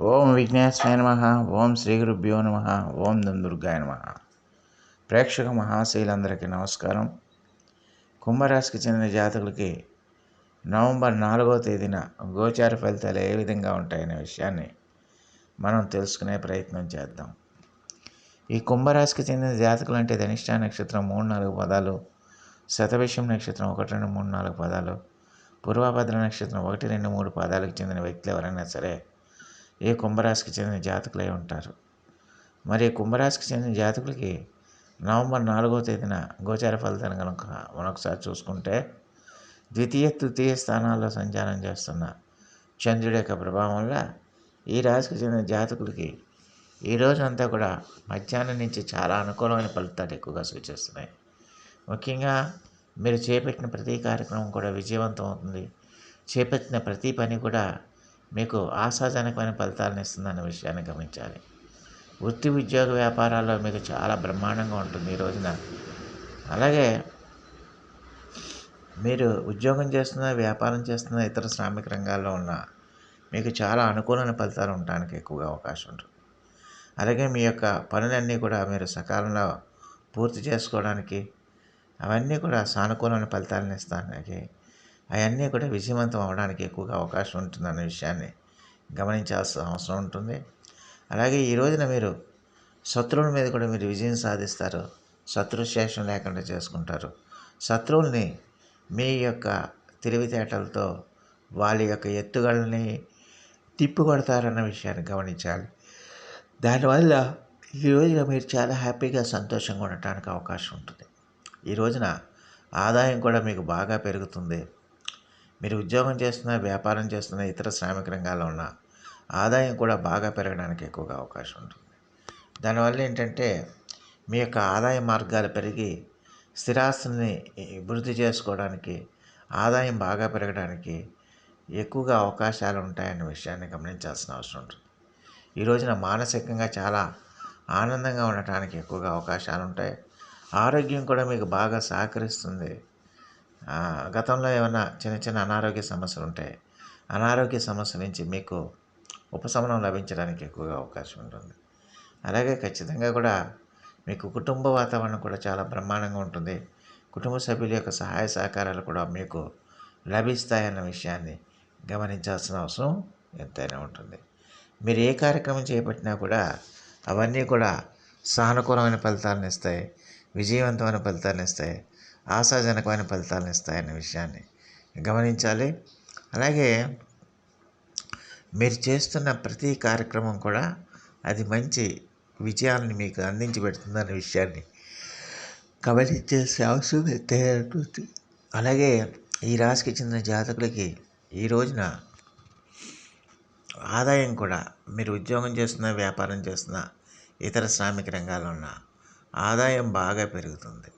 ఓం విఘ్నేశ్వరాయ నమ ఓం శ్రీ గురుభ్యో నమ ఓం దుర్గాయ నమ. ప్రేక్షక మహాశైలందరికీ నమస్కారం. కుంభరాశికి చెందిన జాతకులకి నవంబర్ నాలుగవ తేదీన గోచార ఫలితాలు ఏ విధంగా ఉంటాయనే విషయాన్ని మనం తెలుసుకునే ప్రయత్నం చేద్దాం. ఈ కుంభరాశికి చెందిన జాతకులు అంటే ధనిష్ట నక్షత్రం మూడు నాలుగు పదాలు శతవిషం నక్షత్రం ఒకటి రెండు మూడు నాలుగు పదాలు పూర్వభద్ర నక్షత్రం ఒకటి రెండు మూడు పదాలకు చెందిన వ్యక్తులు ఎవరైనా సరే ఏ కుంభరాశికి చెందిన జాతకులై ఉంటారు? మరి కుంభరాశికి చెందిన జాతకులకి నవంబర్ నాలుగో తేదీన గోచార ఫలితాన్ని కనుక మనొకసారి చూసుకుంటే ద్వితీయ తృతీయ స్థానాల్లో సంచారం చేస్తున్న చంద్రుడి యొక్క ప్రభావం వల్ల ఈ రాశికి చెందిన జాతకులకి ఈ రోజంతా కూడా మధ్యాహ్నం నుంచి చాలా అనుకూలమైన ఫలితాలు ఎక్కువగా సూచిస్తున్నాయి. ముఖ్యంగా మీరు చేపట్టిన ప్రతి కార్యక్రమం కూడా విజయవంతం అవుతుంది. చేపట్టిన ప్రతి పని కూడా మీకు ఆశాజనకమైన ఫలితాలను ఇస్తుందన్న విషయాన్ని గమనించాలి. వృత్తి ఉద్యోగ వ్యాపారాల్లో మీకు చాలా బ్రహ్మాండంగా ఉంటుంది ఈ రోజున. అలాగే మీరు ఉద్యోగం చేస్తున్న వ్యాపారం చేస్తున్న ఇతర శ్రామిక రంగాల్లో ఉన్న మీకు చాలా అనుకూలమైన ఫలితాలు ఉండడానికి ఎక్కువగా అవకాశం ఉంటుంది. అలాగే మీ యొక్క పనులన్నీ కూడా మీరు సకాలంలో పూర్తి చేసుకోవడానికి అవన్నీ కూడా సానుకూలమైన ఫలితాలను ఇస్తానికి అవన్నీ కూడా విజయవంతం అవడానికి ఎక్కువగా అవకాశం ఉంటుందన్న విషయాన్ని గమనించాల్సిన అవసరం ఉంటుంది. అలాగే ఈ రోజున మీరు శత్రువుల మీద కూడా మీరు విజయం సాధిస్తారు. శత్రుశేషం లేకుండా చేసుకుంటారు. శత్రువుల్ని మీ యొక్క తెలివితేటలతో వాళ్ళ యొక్క ఎత్తుగడని తిప్పికొడతారన్న విషయాన్ని గమనించాలి. దానివల్ల ఈ రోజున మీరు చాలా హ్యాపీగా సంతోషంగా ఉండటానికి అవకాశం ఉంటుంది. ఈ రోజున ఆదాయం కూడా మీకు బాగా పెరుగుతుంది. మీరు ఉద్యోగం చేస్తున్న వ్యాపారం చేస్తున్న ఇతర శ్రామిక రంగాల్లో ఉన్న ఆదాయం కూడా బాగా పెరగడానికి ఎక్కువగా అవకాశం ఉంటుంది. దానివల్ల ఏంటంటే మీ యొక్క ఆదాయ మార్గాలు పెరిగి స్థిరాస్తుల్ని వృద్ధి చేసుకోవడానికి ఆదాయం బాగా పెరగడానికి ఎక్కువగా అవకాశాలు ఉంటాయన్న విషయాన్ని గమనించాల్సిన అవసరం ఉంటుంది. ఈ రోజున మానసికంగా చాలా ఆనందంగా ఉండటానికి ఎక్కువగా అవకాశాలు ఉంటాయి. ఆరోగ్యం కూడా మీకు బాగా సహకరిస్తుంది. గతంలో ఏమైనా చిన్న చిన్న అనారోగ్య సమస్యలు ఉంటే అనారోగ్య సమస్య నుంచి మీకు ఉపశమనం లభించడానికి ఎక్కువగా అవకాశం ఉంటుంది. అలాగే ఖచ్చితంగా కూడా మీకు కుటుంబ వాతావరణం కూడా చాలా బ్రహ్మాండంగా ఉంటుంది. కుటుంబ సభ్యుల యొక్క సహాయ సహకారాలు కూడా మీకు లభిస్తాయన్న విషయాన్ని గమనించాల్సిన అవసరం ఎంతైనా ఉంటుంది. మీరు ఏ కార్యక్రమం చేపట్టినా కూడా అవన్నీ కూడా సానుకూలమైన ఫలితాలను ఇస్తాయి. విజయవంతమైన ఫలితాలను ఇస్తాయి. ఆశాజనకమైన ఫలితాలను ఇస్తాయన్న విషయాన్ని గమనించాలి. అలాగే మీరు చేస్తున్న ప్రతి కార్యక్రమం కూడా అది మంచి విజయాన్ని మీకు అందించి పెడుతుందన్న విషయాన్ని గమనించేసే అవసరం ఎంతైనటువంటి అలాగే ఈ రాశికి చెందిన జాతకులకి ఈ రోజున ఆదాయం కూడా మీరు ఉద్యోగం చేస్తున్న వ్యాపారం చేస్తున్న ఇతర శ్రామిక రంగాల్లో ఉన్న ఆదాయం బాగా పెరుగుతుంది.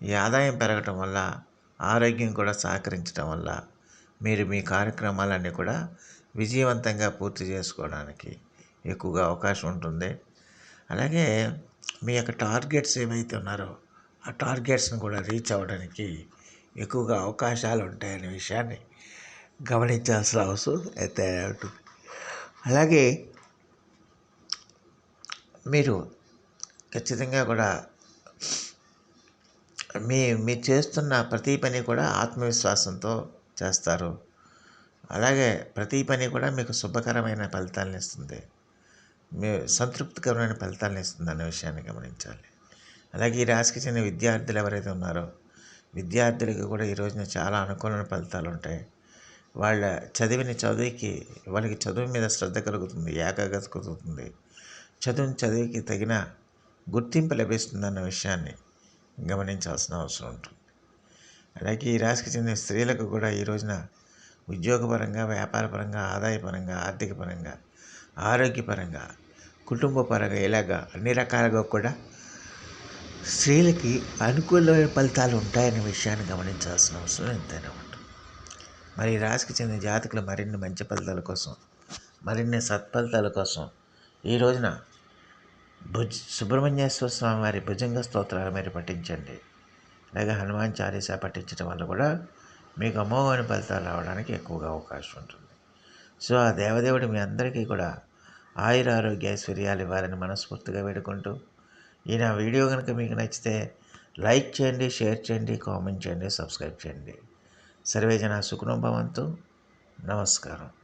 ఈ ఆదాయం పెరగటం వల్ల ఆరోగ్యం కూడా సహకరించడం వల్ల మీరు మీ కార్యక్రమాలన్నీ కూడా విజయవంతంగా పూర్తి చేసుకోవడానికి ఎక్కువగా అవకాశం ఉంటుంది. అలాగే మీ యొక్క టార్గెట్స్ ఏవైతే ఉన్నారో ఆ టార్గెట్స్ని కూడా రీచ్ అవ్వడానికి ఎక్కువగా అవకాశాలు ఉంటాయనే విషయాన్ని గమనించాల్సిన అవసరం అయితే ఉంటుంది. అలాగే మీరు ఖచ్చితంగా కూడా మీ మీరు చేస్తున్న ప్రతి పని కూడా ఆత్మవిశ్వాసంతో చేస్తారు. అలాగే ప్రతి పని కూడా మీకు శుభకరమైన ఫలితాలను ఇస్తుంది. మీ సంతృప్తికరమైన ఫలితాలను ఇస్తుంది అనే విషయాన్ని గమనించాలి. అలాగే ఈ రాశికి చెందిన విద్యార్థులు ఎవరైతే ఉన్నారో విద్యార్థులకు కూడా ఈ రోజున చాలా అనుకూలమైన ఫలితాలు ఉంటాయి. వాళ్ళ చదివిన చదువుకి వాళ్ళకి చదువు మీద శ్రద్ధ కలుగుతుంది ఏకాగ్రత కలుగుతుంది. చదువుని చదివికి తగిన గుర్తింపు లభిస్తుందన్న విషయాన్ని గమనించాల్సిన అవసరం ఉంటుంది. అలాగే ఈ రాశికి చెందిన స్త్రీలకు కూడా ఈ రోజున ఉద్యోగపరంగా వ్యాపారపరంగా ఆదాయపరంగా ఆర్థికపరంగా ఆరోగ్యపరంగా కుటుంబపరంగా ఇలాగా అన్ని రకాలుగా కూడా స్త్రీలకి అనుకూలమైన ఫలితాలు ఉంటాయనే విషయాన్ని గమనించాల్సిన అవసరం ఎంతైనా ఉంటుంది. మరి ఈ రాశికి చెందిన జాతకులు మరిన్ని మంచి ఫలితాల కోసం మరిన్ని సత్ఫలితాల కోసం ఈ రోజున భుజ సుబ్రహ్మణ్యేశ్వర స్వామి వారి భుజంగ స్తోత్రాలు మీరు పఠించండి. అలాగే హనుమాన్ చాలీసా పఠించడం వల్ల కూడా మీకు అమోఘమైన ఫలితాలు రావడానికి ఎక్కువగా అవకాశం ఉంటుంది. సో ఆ దేవదేవుడు మీ అందరికీ కూడా ఆయుర ఆరోగ్య ఐశ్వర్యాలు ఇవ్వాలని మనస్ఫూర్తిగా వేడుకుంటూ ఈ నా వీడియో కనుక మీకు నచ్చితే లైక్ చేయండి షేర్ చేయండి కామెంట్ చేయండి సబ్స్క్రైబ్ చేయండి. సర్వేజన సుఖనుభవంతు నమస్కారం.